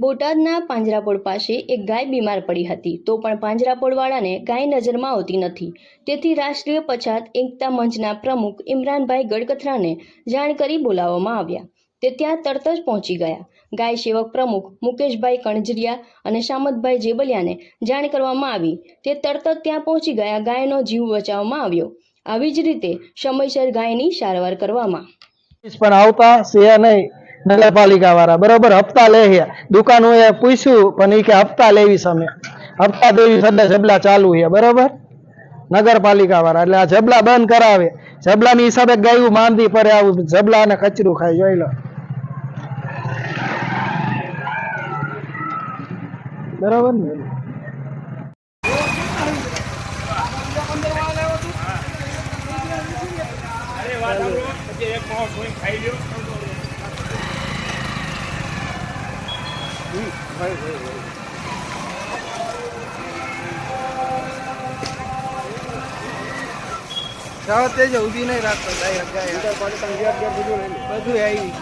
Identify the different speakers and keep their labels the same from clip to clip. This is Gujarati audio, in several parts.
Speaker 1: બોટાદના પાંજરાપોળ પાસે એક ગાય બીમાર પડી હતી. તો પણ પાંજરાપોળવાળાને ગાય નજરમાં આવતી નથી. તેથી રાષ્ટ્રીય પછાત એકતા મંચના પ્રમુખ ઇમરાનભાઈ ગડકથરાને જાણ કરી બોલાવવામાં આવ્યા. તે ત્યાં તરત જ પહોંચી ગયા. ગાય સેવક પ્રમુખ મુકેશભાઈ કણજરિયા અને શામતભાઈ જેબલિયાને જાણ કરવામાં આવી. તે તરત જ ત્યાં પહોંચી ગયા. ગાયનો જીવ બચાવવામાં આવ્યો. આવી જ રીતે સમયસર ગાયની સારવાર કરવામાં.
Speaker 2: પણ આવતા નગરપાલિકા વાળા. બરોબર, હપ્તા લે છે. દુકાનો એ પૂછ્યું, પણ એ કે હપ્તા લેવી સામે. હપ્તા દેવી સદા જબલા ચાલુ છે, બરોબર? નગરપાલિકા વાળા, એટલે આ જબલા બંધ કરાવે. જબલાની હિસાબે ગાયું માંદી પડે આવું જબલા અને કચરું ખાય, જોઈ લો. બરાબર ને? સાવત જ ઊભી નહીં રાખતો ગાય ગાય બધું આવી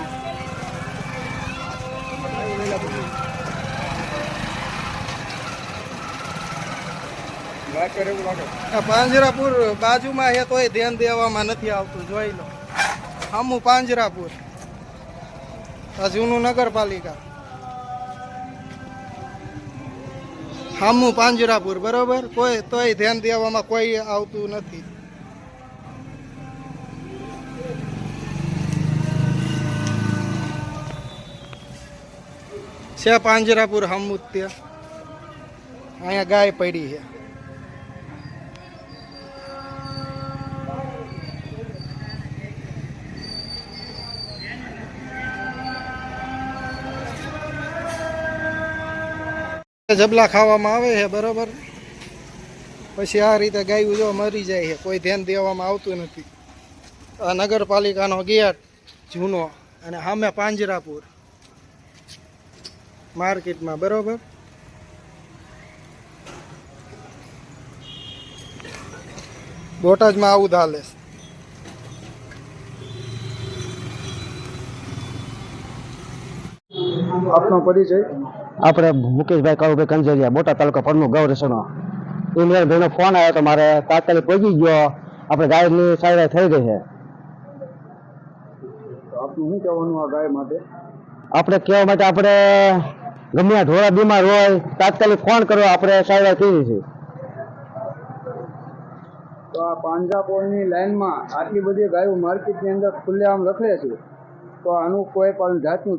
Speaker 2: આ પાંજરાપુર બાજુમાં છે તોય ધ્યાન દેવામાં નથી આવતું જોઈ લો. આમું પાંજરાપુર. આ જૂનું નગરપાલિકા. હામું પાંજરાપુર, બરોબર? કોઈ, તોય ધ્યાન દેવામાં કોઈ આવતું નથી. છે પાંજરાપુર હામું ત્યાં. અહીંયા ગાય પડી છે. જબલા ખાવામાં આવે છે, બરોબર? પછી આ રીતે ગાયું જો મરી જાય છે, કોઈ ધ્યાન દેવામાં આવતું નથી. આ નગરપાલિકાનો ગેટ જૂનો અને સામે પાંજરાપુર માર્કેટમાં, બરોબર? બોટાદમાં આવું ચાલે આપનો પરિચય?
Speaker 3: આપણે મુકેશભાઈ કાળુભાઈ કંજરિયા મોટા તાલુકા પરનું ગૌરસનો ઇમરાનભાઈનો ફોન આવ્યો તો મારે તાત્કાલિક પહોંચી ગયો. આપણે ગાયની સારવાર થઈ ગઈ છે.
Speaker 2: શું કહેવાનું આ ગાય માટે?
Speaker 3: આપણે કહેવા માટે આપણે ગમે ઢોળા બીમાર હોય તાત્કાલિક ફોન કરો આપણે સારવાર કરી છે.
Speaker 2: તો આ પાંજરાપોળની લાઈનમાં આટલી બધી ગાયો માર્કેટની અંદર ખુલ્લેઆમ રખડે છે. તો આનું કોઈ પણ જાતનું